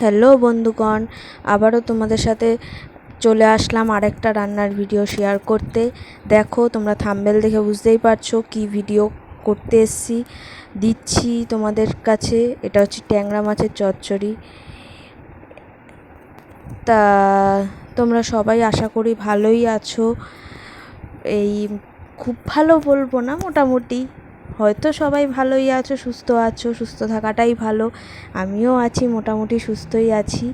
Hello বন্ধুগণ, আবারও তোমাদের সাথে চলে আসলাম আরেকটা রান্নার ভিডিও শেয়ার করতে। দেখো, তোমরা থাম্বেল দেখে বুঝতেই পারছ কি ভিডিও করতে এসছি। দিচ্ছি তোমাদের কাছে, এটা হচ্ছে ট্যাংরা মাছের চচ্চড়ি। তা, তোমরা সবাই আশা করি ভালোই আছো। এই, খুব ভালো বলব না, মোটামুটি। হয়তো সবাই ভালোই আছো, সুস্থ আছো, সুস্থ থাকাটাই ভালো। আমিও আছি, মোটামুটি সুস্থই আছি।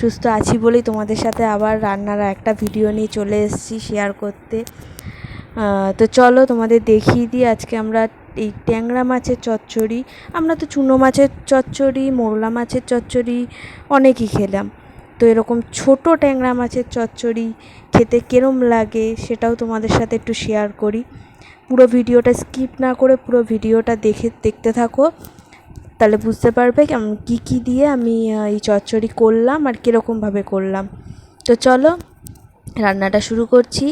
সুস্থ আছি বলেই তোমাদের সাথে আবার রান্নার একটা ভিডিও নিয়ে চলে এসেছি শেয়ার করতে। তো চলো তোমাদের দেখিয়ে দিই, আজকে আমরা এই ট্যাংরা মাছের চচ্চড়ি, আমরা তো চুনো মাছের চচ্চড়ি, মোরলা মাছের চচ্চড়ি অনেকই খেলাম। তো এরকম ছোট ট্যাংরা মাছের চচ্চড়ি খেতে কেরম লাগে সেটাও তোমাদের সাথে একটু শেয়ার করি। পুরো ভিডিওটা স্কিপ না করে পুরো ভিডিওটা দেখে, দেখতে থাকো। তাহলে বুঝতে পারবে কী কী দিয়ে আমি এই চচ্চড়ি করলাম আর কীরকমভাবে করলাম। তো চলো, রান্নাটা শুরু করছি।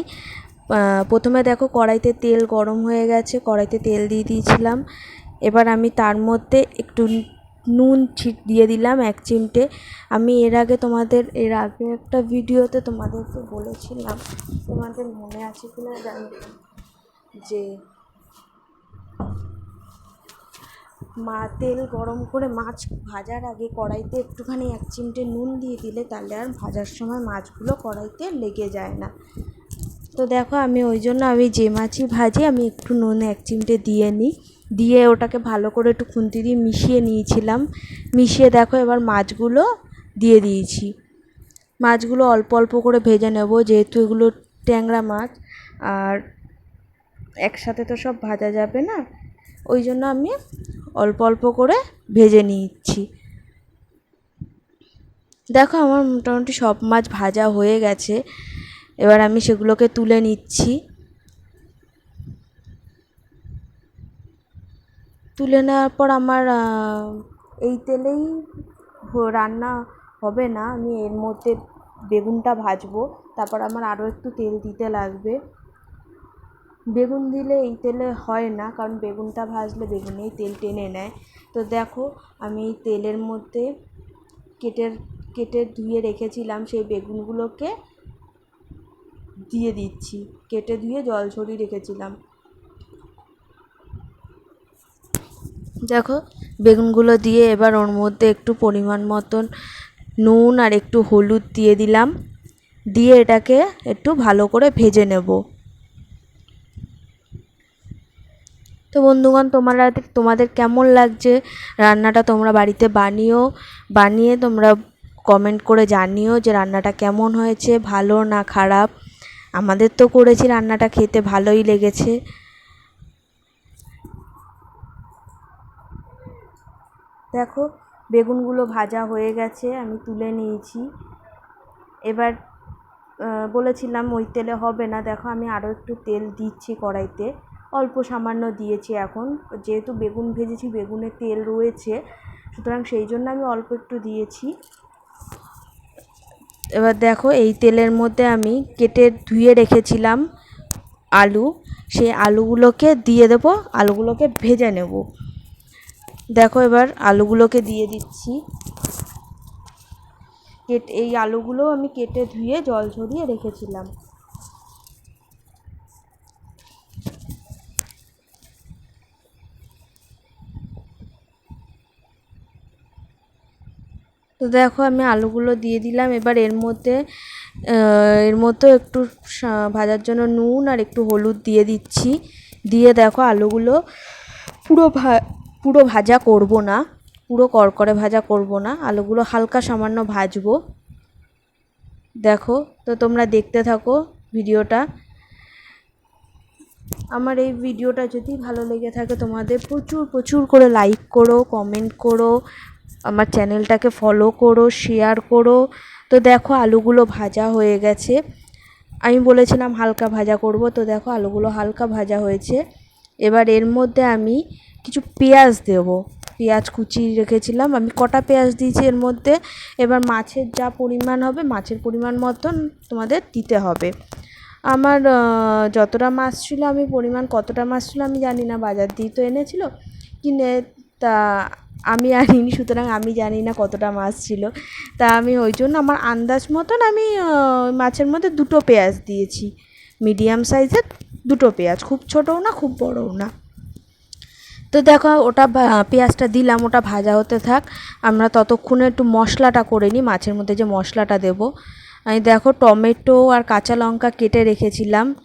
প্রথমে দেখো কড়াইতে তেল গরম হয়ে গেছে, কড়াইতে তেল দিয়ে দিয়েছিলাম। এবার আমি তার মধ্যে একটু নুন ছিট দিয়ে দিলাম এক চিমটে। আমি এর আগে তোমাদের, এর আগে একটা ভিডিওতে তোমাদেরকে বলেছিলাম, তোমাদের মনে আছে কি না। জানি যে মা তেল গরম করে মাছ ভাজার আগে কড়াইতে একটুখানি এক চিমটে নুন দিয়ে দিলে তাহলে আর ভাজার সময় মাছগুলো কড়াইতে লেগে যায় না। তো দেখো আমি ওই জন্য আমি যে মাছই ভাজি, আমি একটু নুন এক চিমটে দিয়ে নিই। দিয়ে ওটাকে ভালো করে একটু খুন্তি দিয়ে মিশিয়ে নিয়েছিলাম। মিশিয়ে দেখো এবার মাছগুলো দিয়ে দিয়েছি। মাছগুলো অল্প অল্প করে ভেজে নেব, যেহেতু এগুলো ট্যাংরা মাছ। আর একসাথে তো সব ভাজা যাবে না। ওই জন্য আমি অল্প অল্প করে ভেজে নিচ্ছি। দেখো আমার মোটামুটি সব মাছ ভাজা হয়ে গেছে। এবার আমি সেগুলোকে তুলে নিচ্ছি। তুলে নেওয়ার পর আমার এই তেলেই রান্না হবে না। আমি এর মধ্যে বেগুনটা ভাজবো। তারপর আমার আরও একটু তেল দিতে লাগবে। বেগুন দিলে এই তেলে হয় না, কারণ বেগুনটা ভাজলে বেগুনেই তেল টেনে নেয়। তো দেখো, আমি তেলের মধ্যে কেটে কেটে ধুয়ে রেখেছিলাম, সেই বেগুনগুলোকে দিয়ে দিচ্ছি। কেটে ধুয়ে জল ছড়িয়ে রেখেছিলাম। দেখো, বেগুনগুলো দিয়ে এবার ওর মধ্যে একটু পরিমাণ মতন নুন আর একটু হলুদ দিয়ে দিলাম। দিয়ে এটাকে একটু ভালো করে ভেজে নেব। তো বন্ধুগণ, তোমরা তোমাদের কেমন লাগছে? রান্নাটা তোমরা বাড়িতে বানিও, বানিয়ে তোমরা কমেন্ট করে জানিও যে রান্নাটা কেমন হয়েছে, ভালো না খারাপ? আমাদের তো করেছি রান্নাটা, খেতে ভালোই লেগেছে। দেখো, বেগুনগুলো ভাজা হয়ে গেছে, আমি তুলে নিয়েছি। এবার বলেছিলাম ওই তেলে হবে না, দেখো আমি আরও একটু তেল দিচ্ছি কড়াইতে। অল্প সামান্য দিয়েছি এখন। যেহেতু বেগুন ভেজেছি, বেগুনে তেল রয়েছে, সুতরাং সেই জন্য আমি অল্প একটু দিয়েছি। এবার দেখো, এই তেলের মধ্যে আমি কেটে ধুয়ে রেখেছিলাম আলু। সেই আলুগুলোকে দিয়ে দেবো, আলুগুলোকে ভেজে নেব। দেখো এবার আলুগুলোকে দিয়ে দিচ্ছি। কেটে, এই আলুগুলো আমি কেটে ধুয়ে জল ঝরিয়ে রেখেছিলাম। তো দেখো আমি আলুগুলো দিয়ে দিলাম। এবার এর মধ্যে এর মধ্যে একটু ভাজার জন্য নুন আর একটু হলুদ দিয়ে দিচ্ছি। দিয়ে দেখো আলুগুলো পুরো ভা, পুরো ভাজা করব না, পুরো কড়কড়ে ভাজা করব না। আলুগুলো হালকা সামান্য ভাজবো। দেখো, তো তোমরা দেখতে থাকো ভিডিওটা। আমার এই ভিডিওটা যদি ভালো লেগে থাকে তোমাদের প্রচুর প্রচুর করে লাইক করো কমেন্ট করো আমার চ্যানেলটাকে ফলো করো শেয়ার করো। তো দেখো আলুগুলো ভাজা হয়ে গেছে। আমি বলেছিলাম হালকা ভাজা করব, তো দেখো আলুগুলো হালকা ভাজা হয়েছে। এবার এর মধ্যে আমি কিছু পেঁয়াজ দেব। পেঁয়াজ কুচি রেখেছিলাম, আমি কটা পেঁয়াজ দিয়েছি এর মধ্যে। এবার মাছের যা পরিমাণ হবে, মাছের পরিমাণ মতন তোমাদের দিতে হবে। আমার যতটা মাছ ছিল আমি, পরিমাণ কতটা মাছ ছিল আমি জানি না, বাজার দিয়ে তো এনেছিল। কিনে তা আমি আনিনি সুতরাং আমি জানি না কতটা মাছ ছিল। তা আমি ওই জন্য আমার আন্দাজ মতন আমি মাছের মধ্যে দুটো পেঁয়াজ দিয়েছি। মিডিয়াম সাইজের দুটো পেঁয়াজ, খুব ছোটও না, খুব বড়ও না। তো দেখো, ওটা পেঁয়াজটা দিলাম, ওটা ভাজা হতে থাক। আমরা ততক্ষণে একটু মশলাটা করে নিই, মাছের মধ্যে যে মশলাটা দেব। আমি দেখো, টমেটো আর কাঁচা লঙ্কা কেটে রেখেছিলাম।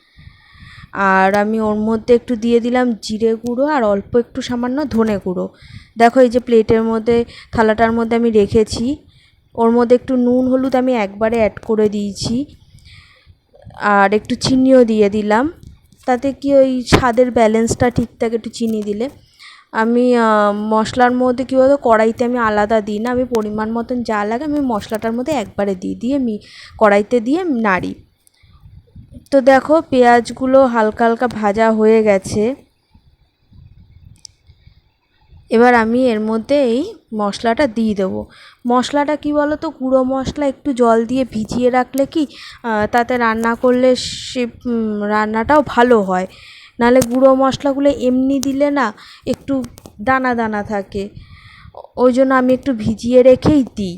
আর আমি ওর মধ্যে একটু দিয়ে দিলাম জিরে গুঁড়ো আর অল্প একটু সামান্য ধনে গুঁড়ো। দেখো এই যে প্লেটের মধ্যে, থালাটার মধ্যে আমি রেখেছি। ওর মধ্যে একটু নুন, হলুদ আমি একবারে অ্যাড করে দিয়েছি। আর একটু চিনিও দিয়ে দিলাম। তাতে কি ওই স্বাদের ব্যালেন্সটা ঠিক থাকে একটু চিনি দিলে। আমি মশলার মধ্যে কী বলতো, কড়াইতে আমি আলাদা দিই না। আমি পরিমাণ মতন যা লাগে আমি মশলাটার মধ্যে একবারে দিই। দিয়ে মি, কড়াইতে দিয়ে নাড়ি। তো দেখো পেঁয়াজগুলো হালকা হালকা ভাজা হয়ে গেছে। এবার আমি এর মধ্যে এই মশলাটা দিয়ে দেবো। মশলাটা কি বলো তো গুঁড়ো মশলা একটু জল দিয়ে ভিজিয়ে রাখলে কি তাতে রান্না করলে সে রান্নাটাও ভালো হয়। নাহলে গুঁড়ো মশলাগুলো এমনি দিলে না একটু দানা দানা থাকে। ওই জন্য আমি একটু ভিজিয়ে রেখেই দিই।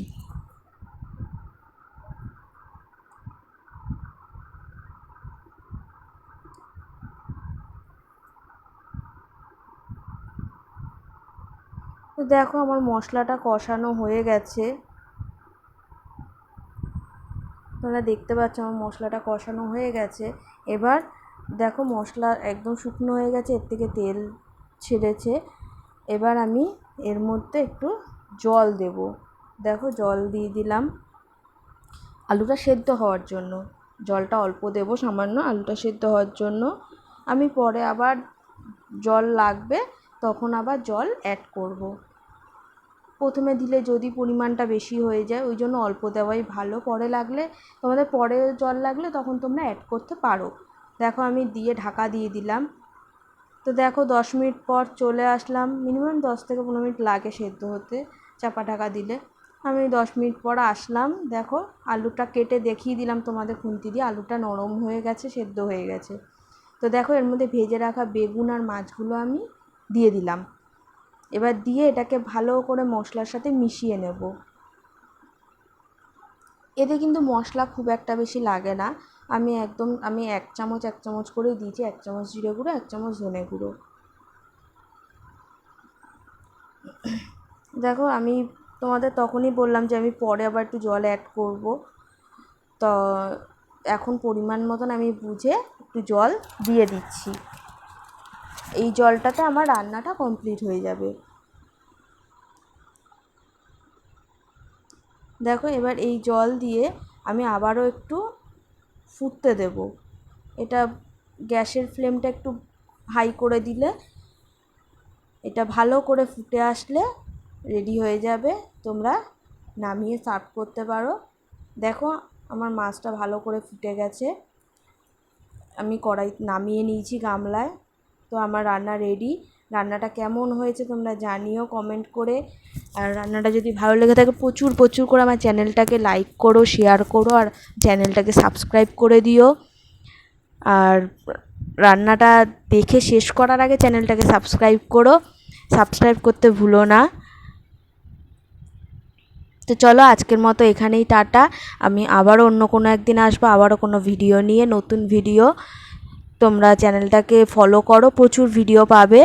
তো দেখো আমার মশলাটা কষানো হয়ে গেছে। তোমরা দেখতে পাচ্ছ আমার মশলাটা কষানো হয়ে গেছে। এবার দেখো মশলা একদম শুকনো হয়ে গেছে, এর থেকে তেল ছেড়েছে। এবার আমি এর মধ্যে একটু জল দেব। দেখো জল দিয়ে দিলাম। আলুটা সেদ্ধ হওয়ার জন্য। জলটা অল্প দেব, সামান্য আলুটা সেদ্ধ হওয়ার জন্য। আমি পরে আবার জল লাগবে, তখন আবার জল অ্যাড করব। প্রথমে দিলে যদি পরিমাণটা বেশি হয়ে যায়, ওই জন্য অল্প দেওয়াই ভালো। পরে লাগলে, তোমাদের পরে জল লাগলে তখন তোমরা অ্যাড করতে পারো। দেখো আমি দিয়ে ঢাকা দিয়ে দিলাম। তো দেখো দশ মিনিট পর চলে আসলাম। মিনিমাম দশ থেকে পনেরো মিনিট লাগে সেদ্ধ হতে, চাপা ঢাকা দিলে। আমি দশ মিনিট পর আসলাম। দেখো আলুটা কেটে দেখিয়ে দিলাম তোমাদের খুন্তি দিয়ে। আলুটা নরম হয়ে গেছে, সেদ্ধ হয়ে গেছে। তো দেখো এর মধ্যে ভেজে রাখা বেগুন আর মাছগুলো আমি দিয়ে দিলাম। এবার দিয়ে এটাকে ভালো করে মশলার সাথে মিশিয়ে নেব। এতে কিন্তু মশলা খুব একটা বেশি লাগে না। আমি একদম, আমি এক চামচ এক চামচ করে দিয়েছি। এক চামচ জিরে গুঁড়ো, এক চামচ ধনে গুঁড়ো। দেখো, আমি তোমাদের তখনই বললাম যে আমি পরে আবার একটু জল অ্যাড করব। তো এখন পরিমাণ মতন আমি বুঝে একটু জল দিয়ে দিচ্ছি। এই জলটাতে আমার রান্নাটা কমপ্লিট হয়ে যাবে। দেখো এবার এই জল দিয়ে আমি আবারও একটু ফুটতে দেব। এটা গ্যাসের ফ্লেমটা একটু হাই করে দিলে, এটা ভালো করে ফুটে আসলে রেডি হয়ে যাবে। তোমরা নামিয়ে সার্ভ করতে পারো। দেখো আমার মাছটা ভালো করে ফুটে গেছে। আমি কড়াই নামিয়ে নিয়েছি গামলায়। তো আমার রান্না রেডি রান্নাটা কেমন হয়েছে তোমরা জানিও কমেন্ট করে। আর রান্নাটা যদি ভালো লেগে থাকে, প্রচুর প্রচুর করে আমার চ্যানেলটাকে লাইক করো শেয়ার করো, আর চ্যানেলটাকে সাবস্ক্রাইব করে দিও। আর রান্নাটা দেখে শেষ করার আগে চ্যানেলটাকে সাবস্ক্রাইব করো। সাবস্ক্রাইব করতে ভুলো না। তো চলো, আজকের মতো এখানেই টাটা। আমি আবারও অন্য কোনো একদিন আসব, আবারও কোনো ভিডিও নিয়ে, নতুন ভিডিও তোমরা চ্যানেলটাকে ফলো করো প্রচুর ভিডিও পাবে।